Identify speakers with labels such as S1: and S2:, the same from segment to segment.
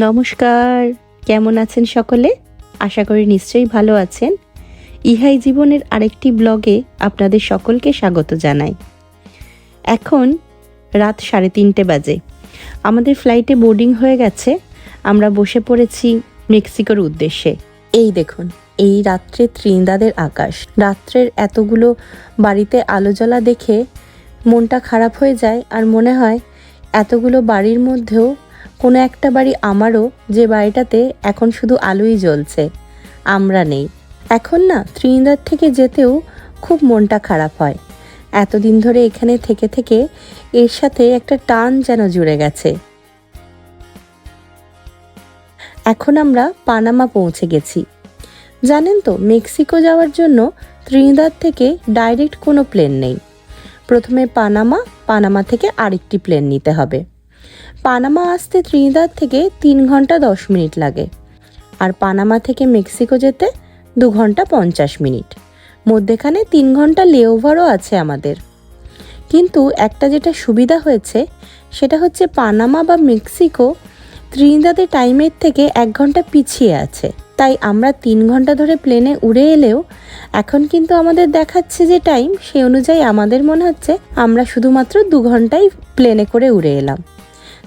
S1: নমস্কার, কেমন আছেন সকলে? আশা করি নিশ্চয়ই ভালো আছেন। ইহাই জীবনের আরেকটি ব্লগে আপনাদের সকলকে স্বাগত জানাই। এখন রাত সাড়ে তিনটে বাজে। আমাদের ফ্লাইটে বোর্ডিং হয়ে গেছে। আমরা বসে পড়েছি মেক্সিকোর উদ্দেশ্যে। এই দেখুন, এই রাত্রে ত্রিন্দাদের আকাশ। রাত্রের এতগুলো বাড়িতে আলো জ্বলা দেখে মনটা খারাপ হয়ে যায় আর মনে হয় এতগুলো বাড়ির মধ্যেও কোনো একটা বাড়ি আমারও যে বাড়িটাতে এখন শুধু আলোই জ্বলছে। আমরা নেই। এখন না, ত্রিনিদাদ থেকে যেতেও খুব মনটা খারাপ হয়। এতদিন ধরে এখানে থেকে থেকে এর সাথে একটা টান যেন জুড়ে গেছে। এখন আমরা পানামা পৌঁছে গেছি। জানেন তো, মেক্সিকো যাওয়ার জন্য ত্রিনিদাদ থেকে ডাইরেক্ট কোনো প্লেন নেই। প্রথমে পানামা পানামা থেকে আরেকটি প্লেন নিতে হবে। পানামা আসতে ত্রিনিদাদ থেকে তিন ঘণ্টা দশ মিনিট লাগে। আর পানামা থেকে মেক্সিকো যেতে দু ঘণ্টা পঞ্চাশ মিনিট। মধ্যেখানে তিন ঘণ্টা লেওভারও আছে আমাদের। কিন্তু একটা যেটা সুবিধা হয়েছে, সেটা হচ্ছে পানামা বা মেক্সিকো ত্রিনিদাদের টাইমের থেকে এক ঘণ্টা পিছিয়ে আছে। তাই আমরা তিন ঘণ্টা ধরে প্লেনে উড়ে এলেও এখন কিন্তু আমাদের দেখাচ্ছে যে টাইম সে অনুযায়ী আমাদের মনে হচ্ছে আমরা শুধুমাত্র দু ঘন্টাই প্লেনে করে উড়ে এলাম।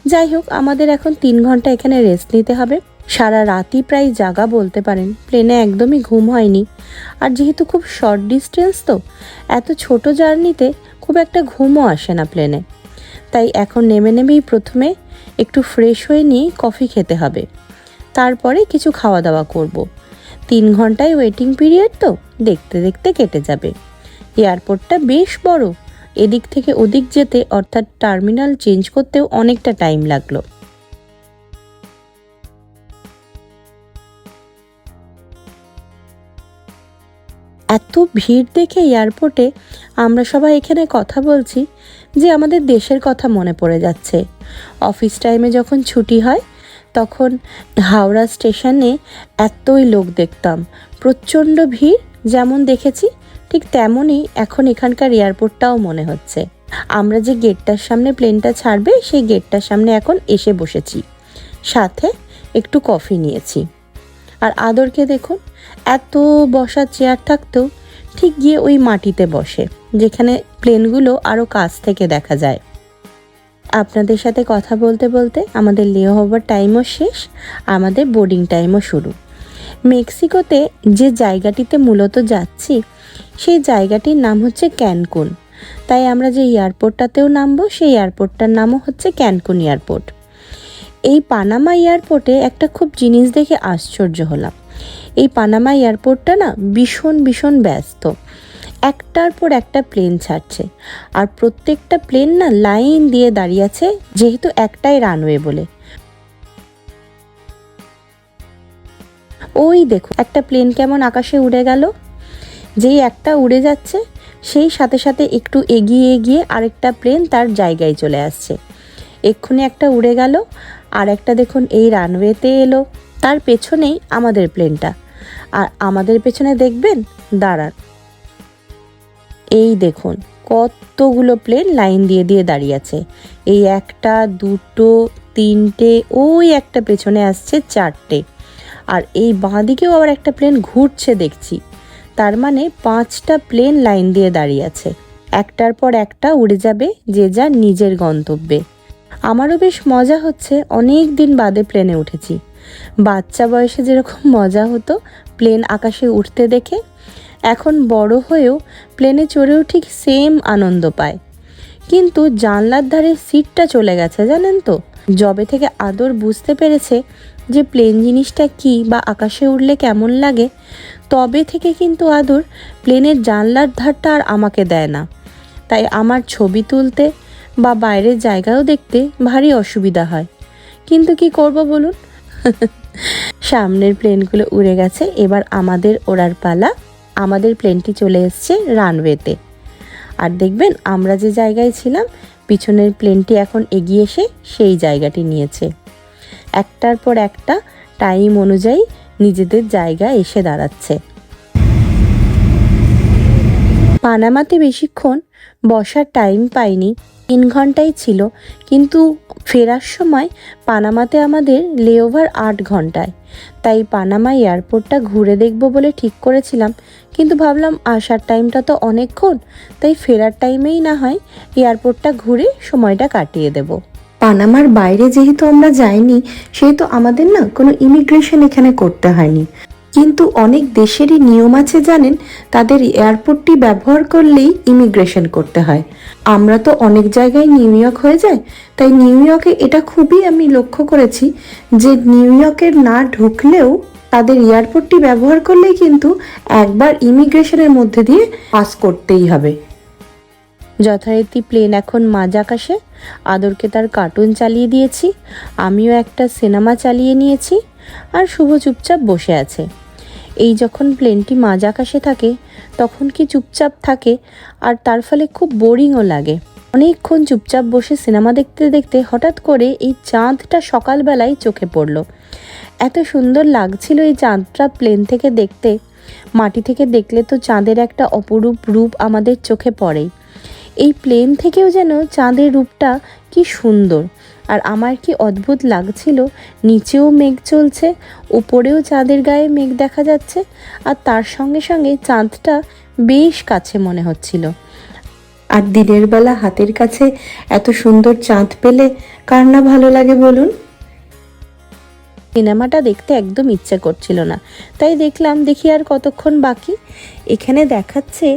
S1: যাই হোক, আমাদের এখন তিন ঘণ্টা এখানে রেস্ট নিতে হবে। সারা রাতই প্রায় জাগা বলতে পারেন। প্লেনে একদমই ঘুম হয়নি। আর যেহেতু খুব শর্ট ডিস্টেন্স তো, এত ছোট জার্নিতে খুব একটা ঘুমও আসে না প্লেনে তাই এখন নেমে নেমেই প্রথমে একটু ফ্রেশ হয়ে নিয়ে কফি খেতে হবে। তারপরে কিছু খাওয়া দাওয়া করব। তিন ঘন্টায় ওয়েটিং পিরিয়ড তো দেখতে দেখতে কেটে যাবে। এয়ারপোর্টটা বেশ বড়। এদিক থেকে ওদিক যেতে অর্থাৎ টার্মিনাল চেঞ্জ করতেও অনেকটা টাইম লাগল। এত ভিড় দেখে এয়ারপোর্টে আমরা সবাই এখানে কথা বলছি যে আমাদের দেশের কথা মনে পড়ে যাচ্ছে। অফিস টাইমে যখন ছুটি হয়, তখন হাওড়া স্টেশনে এতই লোক দেখতাম। প্রচণ্ড ভিড় যেমন দেখেছি ঠিক তেমনই এখন এখানকার এয়ারপোর্টটাও মনে হচ্ছে। আমরা যে গেটটার সামনে প্লেনটা ছাড়বে, সেই গেটটার সামনে এখন এসে বসেছি। সাথে একটু কফি নিয়েছি। আর আদরকে দেখুন, এত বসার চেয়ার থাকতেও ঠিক গিয়ে ওই মাটিতে বসে, যেখানে প্লেনগুলো আরও কাছ থেকে দেখা যায়। আপনাদের সাথে কথা বলতে বলতে আমাদের লে হবার টাইমও শেষ, আমাদের বোর্ডিং টাইমও শুরু। মেক্সিকোতে যে জায়গাটিতে মূলত যাচ্ছি সেই জায়গাটির নাম হচ্ছে ক্যানকুন। তাই আমরা যে এয়ারপোর্টটাতেও নামবো, সেই এয়ারপোর্টটার নামও হচ্ছে ক্যানকুন এয়ারপোর্ট। এই পানামা এয়ারপোর্টে একটা খুব জিনিস দেখে আশ্চর্য হলাম। এই পানামা এয়ারপোর্টটা না ভীষণ ভীষণ ব্যস্ত। একটার পর একটা প্লেন ছাড়ছে। আর প্রত্যেকটা প্লেন না লাইন দিয়ে দাঁড়িয়ে আছে, যেহেতু একটাই রানওয়ে বলে। ওই দেখো, একটা প্লেন কেমন আকাশে উড়ে গেল। যেই একটা উড়ে যাচ্ছে, সেই সাথে সাথে একটু এগিয়ে এগিয়ে আরেকটা প্লেন তার জায়গায় চলে আসছে। এক্ষুনি একটা উড়ে গেল, আর একটা দেখুন এই রানওয়েতে এলো। তার পেছনেই আমাদের প্লেনটা আর আমাদের পেছনে দেখবেন? দাঁড়ান। এই দেখুন, কতগুলো প্লেন লাইন দিয়ে দিয়ে দাঁড়িয়ে আছে। এই একটা, দুটো, তিনটে, ওই একটা পেছনে আসছে চারটে। আর এই বাঁ দিকেও আবার একটা প্লেন ঘুরছে দেখছি। তার মানে পাঁচটা প্লেন লাইন দিয়ে দাঁড়িয়ে আছে। একটার পর একটা উড়ে যাবে যে যার নিজের গন্তব্যে। আমারও বেশ মজা হচ্ছে, অনেক দিন বাদে প্লেনে উঠেছি। বাচ্চা বয়সে যেরকম মজা হতো প্লেন আকাশে উঠতে দেখে, এখন বড় হয়েও প্লেনে চড়েও ঠিক সেম আনন্দ পায়। কিন্তু জানলার ধারে সিটটা চলে গেছে, জানেন তো? জবে থেকে আদর বুঝতে পেরেছে যে প্লেন জিনিসটা কি বা আকাশে উঠলে কেমন লাগে তবে থেকে কিন্তু আদর প্লেনের জানলার ধারটা আর আমাকে দেয় না। তাই আমার ছবি তুলতে বা বাইরের জায়গাও দেখতে ভারী অসুবিধা হয়। কিন্তু কি করব বলুন? সামনের প্লেনগুলো উড়ে গেছে, এবার আমাদের ওড়ার পালা। আমাদের প্লেনটি চলে এসছে রানওয়েতে। আর দেখবেন, আমরা যে জায়গায় ছিলাম, পিছনের প্লেনটি এখন এগিয়ে এসে সেই জায়গাটি নিয়েছে। একটার পর একটা টাইম অনুযায়ী নিজেদের জায়গা এসে দাঁড়াচ্ছে। পানামাতে বেশিক্ষণ বসার টাইম পাইনি। তিন ঘন্টাই ছিল, কিন্তু ফেরার সময় পানামাতে আমাদের লেওভার আট ঘন্টায়। তাই পানামা এয়ারপোর্টটা ঘুরে দেখব বলে ঠিক করেছিলাম, কিন্তু ভাবলাম আসার টাইমটা তো অনেকক্ষণ, তাই ফেরার টাইমেই না হয় এয়ারপোর্টটা ঘুরে সময়টা কাটিয়ে দেব।
S2: পানামার বাইরে যেহেতু আমরা যাইনি, সেহেতু আমাদের না কোনো ইমিগ্রেশন এখানে করতে হয়নি। কিন্তু অনেক দেশেরই নিয়ম আছে জানেন, তাদের এয়ারপোর্টটি ব্যবহার করলেই ইমিগ্রেশন করতে হয়। আমরা তো অনেক জায়গায় নিউ ইয়র্ক হয়ে যায় তাই নিউ ইয়র্কে এটা খুবই আমি লক্ষ্য করেছি যে নিউ ইয়র্কের না ঢুকলেও তাদের এয়ারপোর্টটি ব্যবহার করলেই কিন্তু একবার ইমিগ্রেশনের মধ্যে দিয়ে পাস করতেই হবে।
S1: যথারীতি প্লেন এখন মাঝ আকাশে। আদরকে তার কার্টুন চালিয়ে দিয়েছি, আমিও একটা সিনেমা চালিয়ে নিয়েছি, আর শুভ চুপচাপ বসে আছে। এই যখন প্লেনটি মাঝ আকাশে থাকে, তখন কি চুপচাপ থাকে, আর তার ফলে খুব বোরিংও লাগে। অনেকক্ষণ চুপচাপ বসে সিনেমা দেখতে দেখতে হঠাৎ করে এই চাঁদটা সকালবেলায় চোখে পড়ল। এত সুন্দর লাগছিল এই চাঁদটা প্লেন থেকে দেখতে। মাটি থেকে দেখলে তো চাঁদের একটা অপরূপ রূপ আমাদের চোখে পড়েই। এই প্লেন থেকেও যেন চাঁদের রূপটা কি সুন্দর। আর আমার কি অদ্ভুত লাগছিল, নিচেও মেঘ চলছে, উপরেও চাঁদের গায়ে মেঘ দেখা যাচ্ছে, আর তার সঙ্গে সঙ্গে চাঁদটা বেশ কাছে মনে হচ্ছিল।
S2: আর দিনের বেলা হাতের কাছে এত সুন্দর চাঁদ পেলে কার না ভালো লাগে বলুন?
S1: সিনেমাটা দেখতে একদম ইচ্ছে করছিল না। তাই দেখলাম, দেখি আর কতক্ষণ বাকি। এখানে দেখাচ্ছে,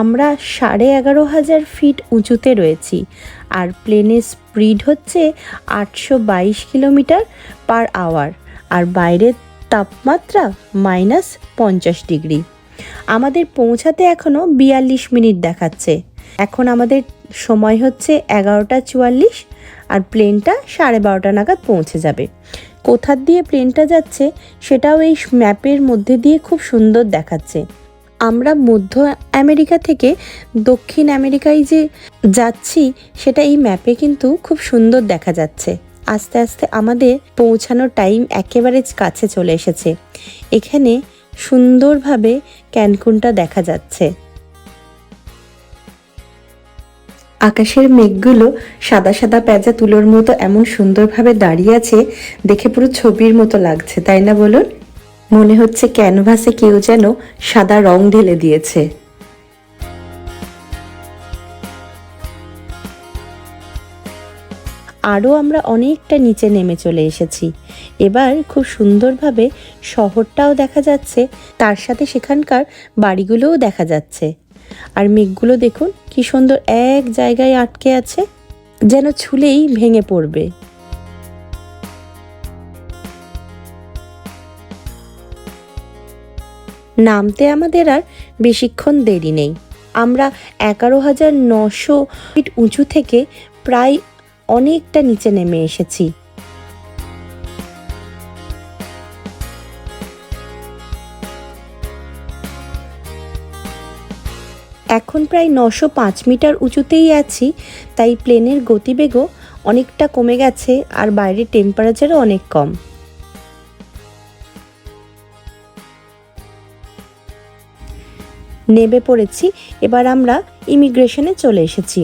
S1: আমরা সাড়ে এগারো হাজার ফিট উঁচুতে রয়েছি। আর প্লেনের স্পিড হচ্ছে আটশো বাইশ কিলোমিটার পার আওয়ার আর বাইরের তাপমাত্রা মাইনাস পঞ্চাশ ডিগ্রি আমাদের পৌঁছাতে এখনও বিয়াল্লিশ মিনিট দেখাচ্ছে। এখন আমাদের সময় হচ্ছে এগারোটা চুয়াল্লিশ, আর প্লেনটা সাড়ে বারোটা নাগাদ পৌঁছে যাবে। কোথার দিয়ে প্লেনটা যাচ্ছে সেটাও এই ম্যাপের মধ্যে দিয়ে খুব সুন্দর দেখাচ্ছে। আমরা মধ্য আমেরিকা থেকে দক্ষিণ আমেরিকায় যে যাচ্ছি, সেটা এই ম্যাপে কিন্তু খুব সুন্দর দেখা যাচ্ছে। আস্তে আস্তে আমাদের পৌঁছানোর টাইম একেবারে কাছে চলে এসেছে। এখানে সুন্দরভাবে ক্যানকুনটা দেখা যাচ্ছে।
S2: আকাশের মেঘগুলো সাদা সাদা পেঁজা তুলোর মতো এমন সুন্দরভাবে দাঁড়িয়ে আছে, দেখে পুরো ছবির মতো লাগছে, তাই না বলুন? মনে হচ্ছে ক্যানভাসে কেউ যেন সাদা রং ঢেলে দিয়েছে।
S1: আরও আমরা অনেকটা নিচে নেমে চলে এসেছি। এবার খুব সুন্দরভাবে শহরটাও দেখা যাচ্ছে, তার সাথে সেখানকার বাড়িগুলোও দেখা যাচ্ছে। আর মেঘগুলো দেখুন, কি সুন্দর এক জায়গায় আটকে আছে, যেন ছুলেই ভেঙে পড়বে। নামতে আমাদের আর বেশিক্ষণ দেরি নেই। আমরা এগারো হাজার নশো ফিট উঁচু থেকে প্রায় অনেকটা নিচে নেমে এসেছি। এখন প্রায় নশো পাঁচ মিটার উঁচুতেই আছি, তাই প্লেনের গতিবেগও অনেকটা কমে গেছে আর বাইরের টেম্পারেচারও অনেক কম। নেবে পড়েছি, এবার আমরা ইমিগ্রেশনে চলে এসেছি।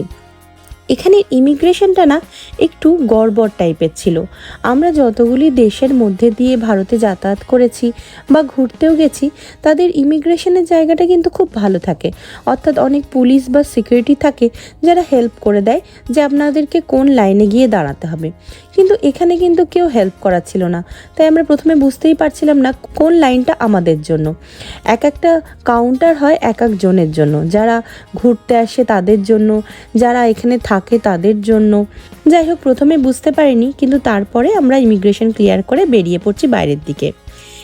S1: এখানে ইমিগ্রেশনটা না একটু গড়বড় টাইপের ছিল। আমরা যতগুলি দেশের মধ্যে দিয়ে ভারতে যাতায়াত করেছি বা ঘুরতেও গেছি, তাদের ইমিগ্রেশনের জায়গাটা কিন্তু খুব ভালো থাকে। অর্থাৎ অনেক পুলিশ বা সিকিউরিটি থাকে যারা হেল্প করে দেয় যে আপনাদেরকে কোন লাইনে গিয়ে দাঁড়াতে হবে। কিন্তু এখানে কিন্তু কেউ হেল্প করা ছিল না। তাই আমরা প্রথমে বুঝতেই পারছিলাম না কোন লাইনটা আমাদের জন্য। এক একটা কাউন্টার হয় এক একজনের জন্য। যারা ঘুরতে আসে তাদের জন্য, যারা এখানে থাকে তাদের জন্য। যাই হোক প্রথমে বুঝতে পারিনি, কিন্তু তারপরে আমরা ইমিগ্রেশন ক্লিয়ার করে বেরিয়ে পড়ছি বাইরের দিকে।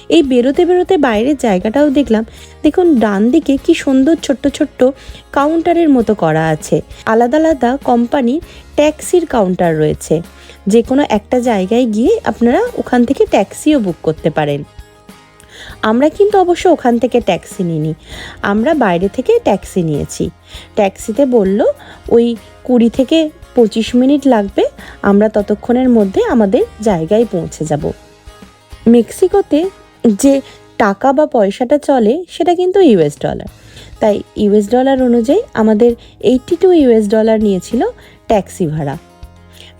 S1: এই বেরোতে বেরোতে বাইরের জায়গাটাও দেখলাম, দেখুন ডান দিকে কি সুন্দর ছোট্ট ছোট্ট কাউন্টারের মতো করা আছে। আলাদা আলাদা কোম্পানির ট্যাক্সির কাউন্টার রয়েছে। যে কোনো একটা জায়গায় গিয়ে আপনারা ওখান থেকে ট্যাক্সিও বুক করতে পারেন। আমরা কিন্তু অবশ্য ওখান থেকে ট্যাক্সি নিইনি। আমরা বাইরে থেকে ট্যাক্সি নিয়েছি। ট্যাক্সিতে বলল, ওই কুড়ি থেকে পঁচিশ মিনিট লাগবে, আমরা ততক্ষণের মধ্যে আমাদের জায়গায় পৌঁছে যাব। মেক্সিকোতে যে টাকা বা পয়সাটা চলে, সেটা কিন্তু ইউএস ডলার। তাই ইউএস ডলার অনুযায়ী আমাদের এইটটি টু ইউএস ডলার নিয়েছিল ট্যাক্সি ভাড়া।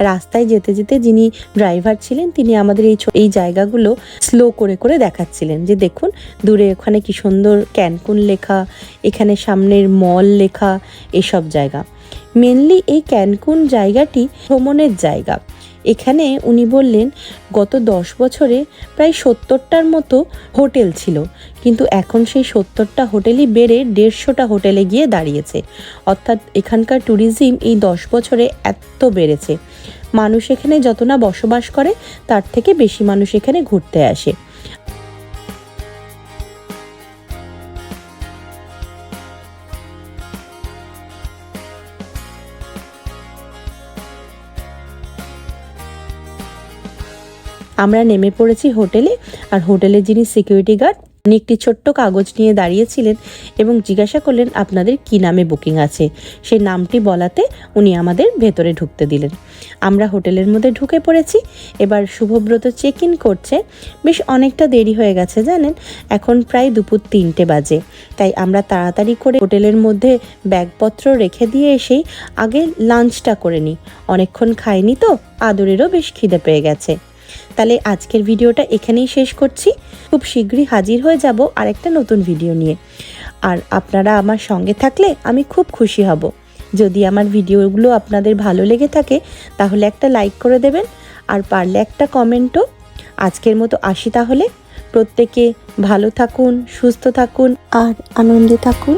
S1: রাস্তায় যেতে যেতে যিনি ড্রাইভার ছিলেন, তিনি আমাদের এই এই জায়গাগুলো স্লো করে করে দেখাচ্ছিলেন যে দেখুন, দূরে ওখানে কি সুন্দর ক্যানকুন লেখা, এখানে সামনের মল লেখা, এসব জায়গা। মেনলি এই ক্যানকুন জায়গাটি ভ্রমণের জায়গা। এখানে উনি বললেন, গত দশ বছরে প্রায় সত্তরটার মতো হোটেল ছিল, কিন্তু এখন সেই সত্তরটা হোটেলই বেড়ে দেড়শোটা হোটেলে গিয়ে দাঁড়িয়েছে। অর্থাৎ এখানকার ট্যুরিজম এই দশ বছরে এত বেড়েছে। মানুষ এখানে যত না বসবাস করে, তার থেকে বেশি মানুষ এখানে ঘুরতে আসে। আমরা নেমে পড়েছি হোটেলে, আর হোটেলের যিনি সিকিউরিটি গার্ড উনি একটি ছোট্ট কাগজ নিয়ে দাঁড়িয়েছিলেন এবং জিজ্ঞাসা করলেন, আপনাদের কি নামে বুকিং আছে? সেই নামটি বলাতে উনি আমাদের ভেতরে ঢুকতে দিলেন। আমরা হোটেলের মধ্যে ঢুকে পড়েছি। এবার শুভব্রত চেক ইন করছে। বেশ অনেকটা দেরি হয়ে গেছে, জানেন? এখন প্রায় দুপুর তিনটে বাজে। তাই আমরা তাড়াতাড়ি করে হোটেলের মধ্যে ব্যাগপত্র রেখে দিয়ে এসেই আগে লাঞ্চটা করে নিই। অনেকক্ষণ খাইনি তো, আদরেরও বেশ খিদে পেয়ে গেছে। তাহলে আজকের ভিডিওটা এখানেই শেষ করছি। খুব শীঘ্রই হাজির হয়ে যাব আরেকটা নতুন ভিডিও নিয়ে। আর আপনারা আমার সঙ্গে থাকলে আমি খুব খুশি হব। যদি আমার ভিডিওগুলো আপনাদের ভালো লেগে থাকে, তাহলে একটা লাইক করে দেবেন। আর পারলে একটা কমেন্টও। আজকের মতো আসি তাহলে। প্রত্যেকে ভালো থাকুন, সুস্থ থাকুন।
S2: আর আনন্দে থাকুন।